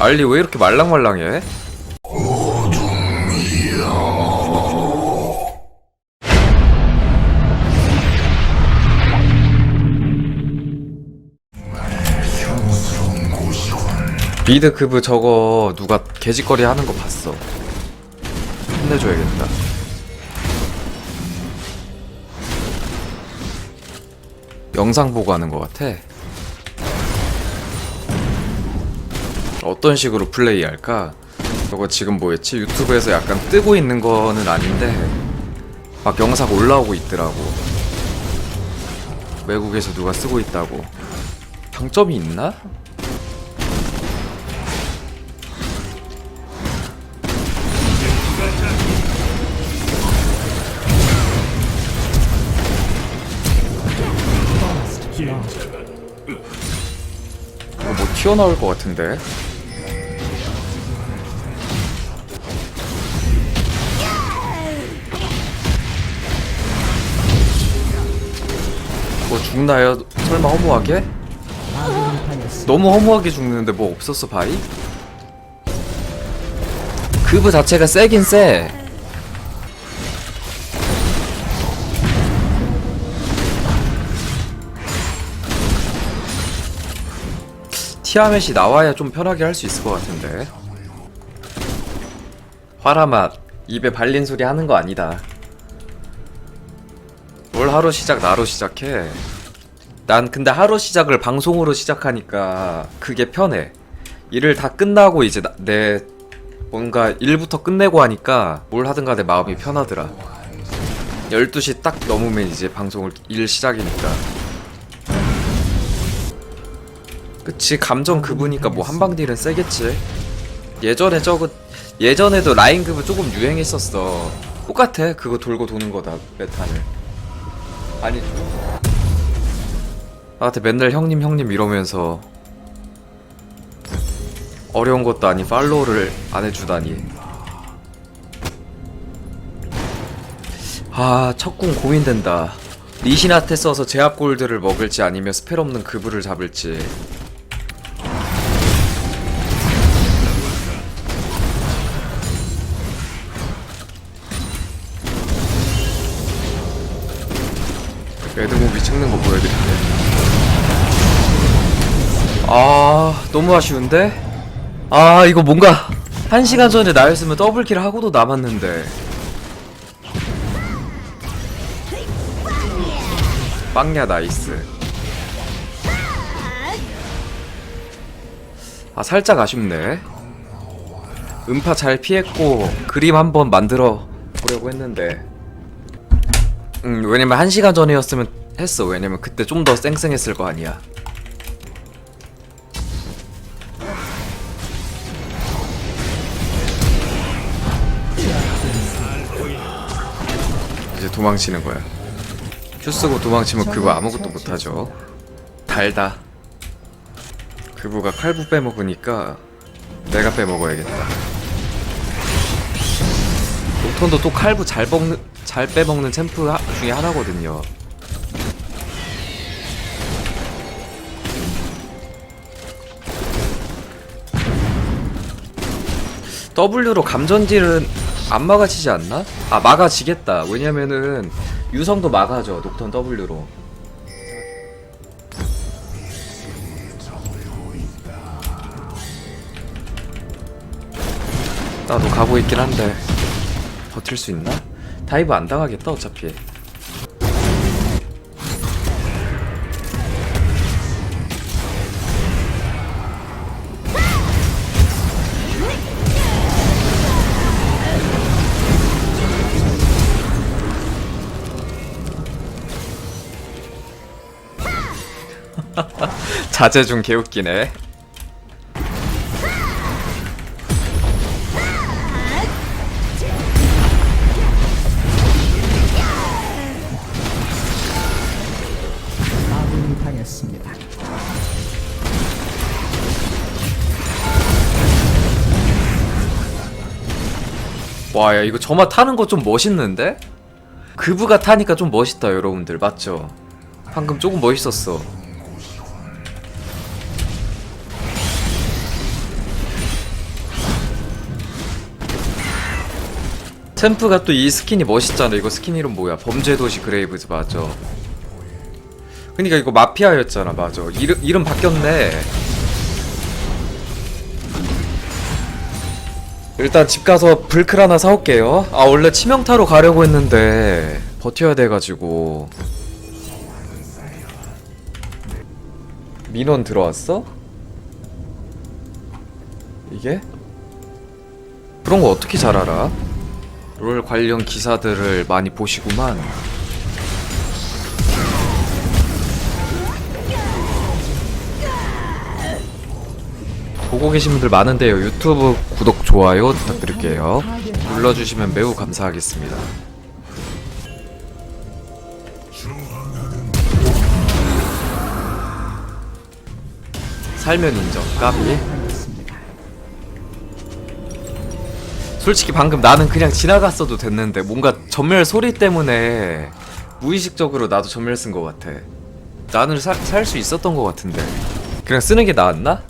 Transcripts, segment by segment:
알리 왜 이렇게 말랑말랑해? 미드 크브 저거 누가 개짓거리 하는 거 봤어. 혼내줘야겠다. 영상 보고 하는 것 같아. 어떤 식으로 플레이할까? 저거 지금 뭐였지? 유튜브에서 약간 뜨고 있는 거는 아닌데 막 영상 올라오고 있더라고. 외국에서 누가 쓰고 있다고. 장점이 있나? 튀어나올 것 같은데? 뭐 죽나요? 설마 허무하게? 너무 허무하게 죽는데 뭐 없었어 바이? 그브 자체가 세긴 세 티아멧이 나와야 좀 편하게 할 수 있을 것 같은데. 화라맛 입에 발린 소리 하는 거 아니다. 뭘 하루 시작 나로 시작해? 난 근데 하루 시작을 방송으로 시작하니까 그게 편해. 일을 다 끝나고 이제 나- 내 뭔가 일부터 끝내고 하니까 뭘 하든 간에 마음이 편하더라. 12시 딱 넘으면 이제 방송을 일 시작이니까 그치? 감정 급으니까 뭐 한방 딜은 세겠지. 예전에 저거 예전에도 라인 급은 조금 유행했었어. 똑같아 그거 돌고 도는 거다 메타는 아니 나한테 맨날 형님 형님 이러면서 어려운 것도 아닌 팔로우를 안 해주다니. 아 첫궁 고민된다. 리신한테 써서 제압 골드를 먹을지 아니면 스펠 없는 그브를 잡을지 레드무비 찍는 거 보여드릴게. 아, 너무 아쉬운데? 아, 이거 뭔가 한 시간 전에 나였으면 더블킬 하고도 남았는데. 빵야 나이스. 아, 살짝 아쉽네. 음파 잘 피했고 그림 한번 만들어 보려고 했는데 음, 왜냐면 한 시간 전이었으면 했어. 왜냐면 그때 좀 더 쌩쌩했을 거 아니야. 이제 도망치는 거야. 큐 쓰고 도망치면 그거 아무것도 못하죠. 달다. 그부가 칼부 빼먹으니까 내가 빼먹어야겠다. 녹턴도 또 칼부 잘 먹는 잘 빼먹는 챔프 하- 중에 하나거든요. W로 감전질은 안 막아지지 않나? 아 막아지겠다. 왜냐면은 유성도 막아져 녹턴 W로. 나도 가고 있긴 한데 버틸 수 있나? 다이브 안 당하겠다 어차피 자제 중 개웃기네. 와, 야, 이거 저마 타는 거 좀 멋있는데? 그부가 타니까 좀 멋있다, 여러분들. 맞죠? 방금 조금 멋있었어. 템프가 또 이 스킨이 멋있잖아. 이거 스킨 이름 뭐야? 범죄도시 그레이브즈 맞아. 그니까 이거 마피아였잖아, 맞아. 이름, 이름 바뀌었네. 일단 집 가서 불클 하나 사올게요. 아, 원래 치명타로 가려고 했는데, 버텨야 돼가지고. 민원 들어왔어? 이게? 그런 거 어떻게 잘 알아? 롤 관련 기사들을 많이 보시구만. 보고 계신 분들 많은데요. 유튜브 구독, 좋아요 부탁드릴게요. 눌러주시면 매우 감사하겠습니다. 살면 인정, 까비. 솔직히 방금 나는 그냥 지나갔어도 됐는데 뭔가 전멸 소리 때문에 무의식적으로 나도 전멸 쓴 것 같아. 나는 살 수 있었던 것 같은데 그냥 쓰는 게 나았나?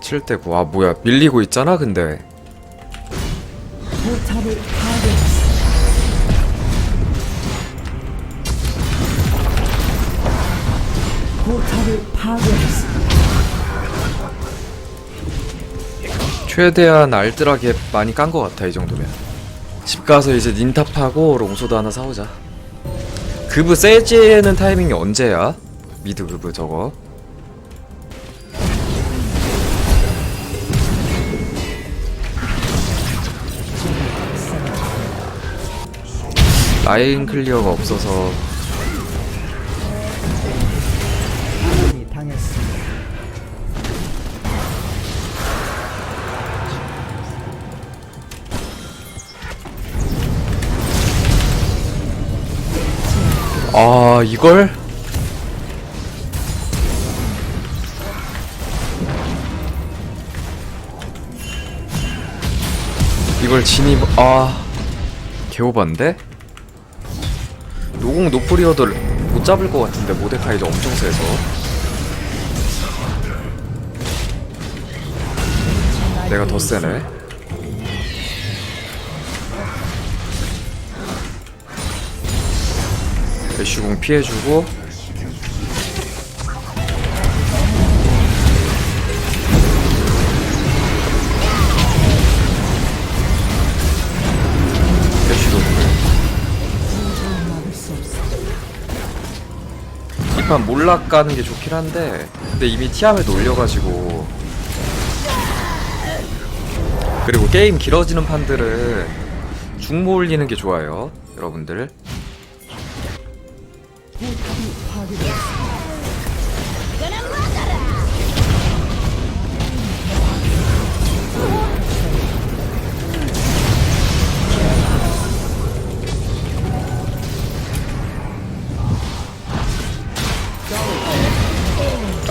칠 때고 아 뭐야 밀리고 있잖아 근데 포탑을 파괴했습니다. 최대한 알뜰하게 많이 깐 것 같아 이 정도면. 집 가서 이제 닌탑하고 롱소드 하나 사오자. 그브 세지는 타이밍이 언제야? 미드 그브 저거. 라인 클리어가 없어서 이걸? 이걸 진입 아 개오반데? 노공 노프리어도 못 잡을 것 같은데 모데카이도 엄청 세서 내가 더 세네 애쉬공 피해주고. 이판 몰락 가는 게 좋긴 한데 근데 이미 티아멧 올려가지고. 그리고 게임 길어지는 판들은 중모 올리는 게 좋아요 여러분들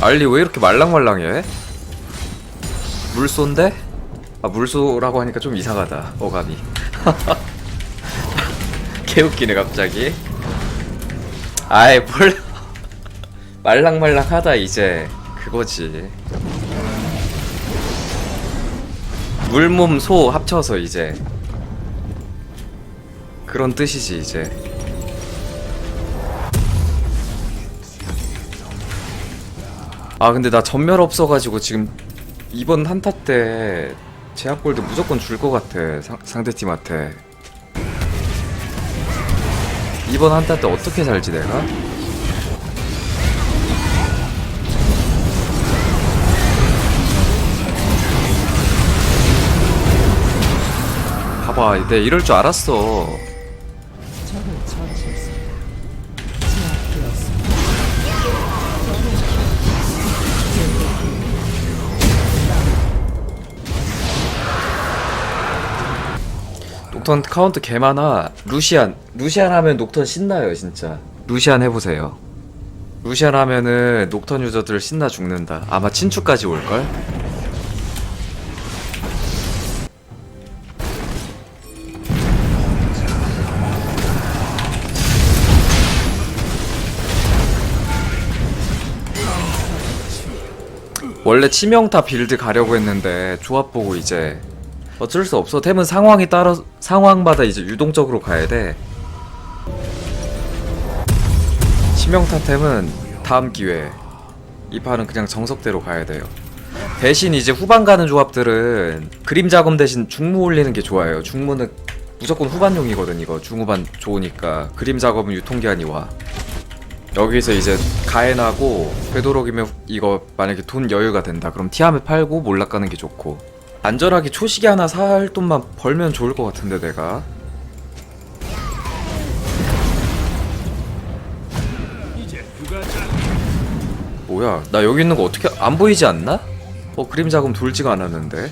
알리 왜 이렇게 말랑말랑해? 물소인데? 아 물소라고 하니까 좀 이상하다 어감이 개웃기네 갑자기 아이 뭘 말랑말랑하다 이제 그거지. 물몸 소 합쳐서 이제 그런 뜻이지 이제. 아 근데 나 전멸 없어가지고 지금 이번 한타 때 제약골드 무조건 줄 것 같아 상, 상대팀한테. 이번 한타 때 어떻게 살지 내가? 봐봐 내가 이럴 줄 알았어. 녹턴 카운트 개 많아. 루시안. 루시안 하면 녹턴 신나요, 진짜. 루시안 해보세요. 루시안 하면은 녹턴 유저들 신나 죽는다. 아마 친추까지 올걸? 원래 치명타 빌드 가려고 했는데 조합 보고 이제 어쩔 수 없어. 템은 상황이 따라 상황마다 이제 유동적으로 가야 돼. 치명타 템은 다음 기회 이 판은 그냥 정석대로 가야 돼요. 대신 이제 후반 가는 조합들은 그림 자금 대신 중무 올리는 게 좋아요. 중무는 무조건 후반용이거든 이거. 중후반 좋으니까. 그림 작업은 유통기한이 와 여기서 이제 가엔하고 되도록이면 이거 만약에 돈 여유가 된다. 그럼 티아메 팔고 몰락 가는 게 좋고. 안전하게 초시계 하나 살 돈만 벌면 좋을 것 같은데 내가. 뭐야 나 여기 있는 거 어떻게 안 보이지 않나? 어 그림 자금 돌지가 않았는데.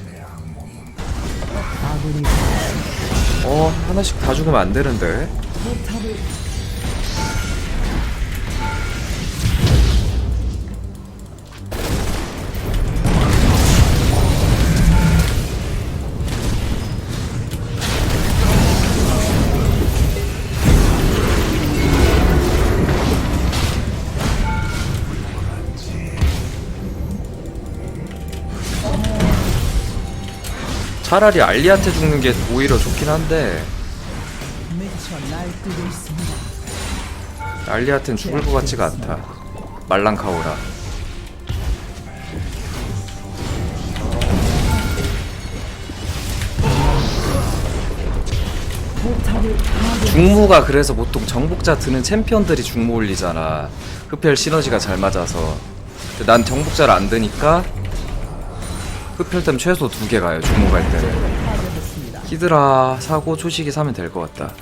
어 하나씩 다 죽으면 안 되는데 차라리 알리한테 죽는 게 오히려 좋긴 한데. 알리한테는 죽을 것 같지가 않다 말랑카오라. 중무가 그래서 보통 정복자 드는 챔피언들이 중무 올리잖아 흡혈 시너지가 잘 맞아서 난 정복자를 안 드니까 흡혈템 최소 두 개 가요 중무 갈 때는 파괴했습니다. 히드라 사고 초시기 사면 될 것 같다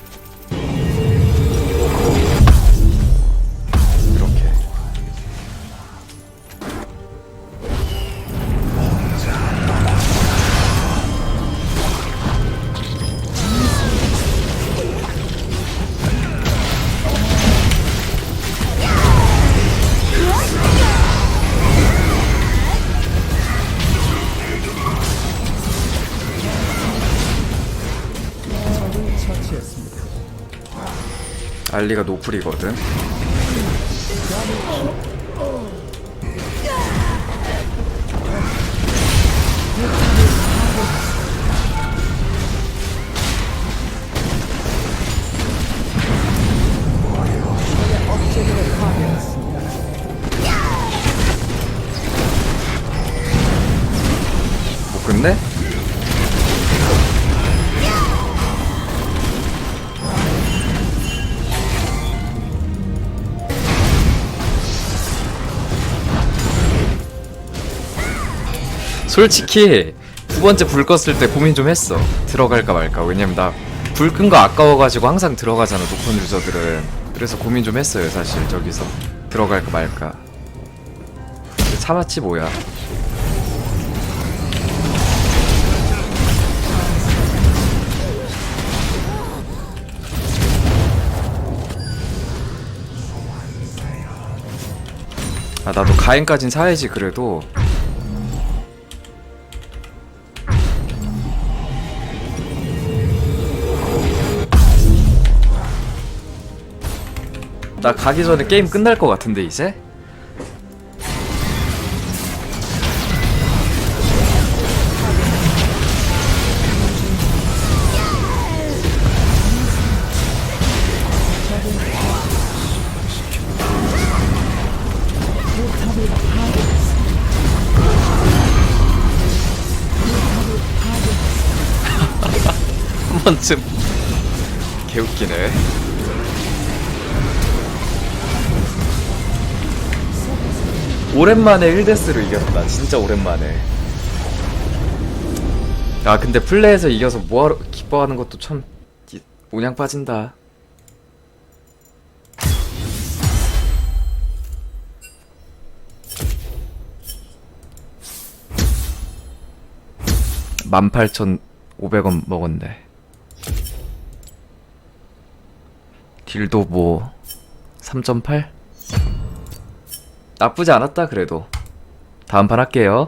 억제기를 파괴했습니다. 못 끝내? 솔직히 두 번째 불 껐을 때 고민 좀 했어. 들어갈까 말까. 왜냐면 나 불 끈 거 아까워가지고 항상 들어가잖아 높은 유저들은. 그래서 고민 좀 했어요 사실 저기서. 들어갈까 말까. 참았지 뭐야. 아 나도 가행까진 사야지 그래도 나 가기 전에 게임 끝날 것 같은데 이제? 한 번쯤 개웃기네 오랜만에 1데스로 이겼다. 진짜 오랜만에. 아 근데 플레이에서 이겨서 뭐하러 기뻐하는 것도 참 이- 모냥 빠진다. (18,500원) 먹었네. 딜도 뭐 3.8? 나쁘지 않았다 그래도. 다음 판 할게요